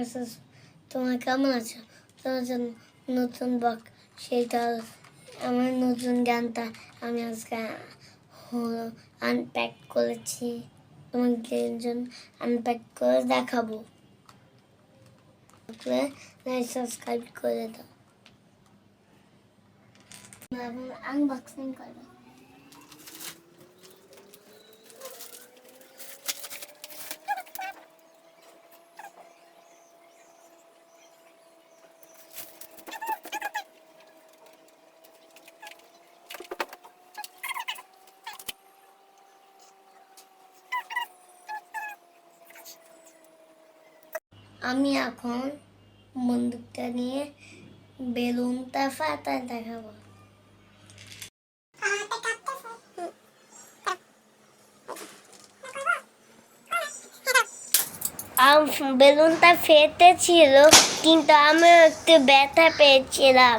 Versus তোমার কেমন আছো তোমার জন্য নতুন বক সেটা আমার নতুন গানটা আমি আজকে আনপ্যাক করেছি তোমাকে জন্য আনপ্যাক করে দেখাবো সাবস্ক্রাইব করে দাও আনবক্সিং করো আমি এখন বন্দুকটা নিয়ে বেলুনটা ফাটায় দেখাবো। আম- বেলুনটা ফেটে ছিল কিন্তু আমি একটু ব্যথা পেয়েছিলাম।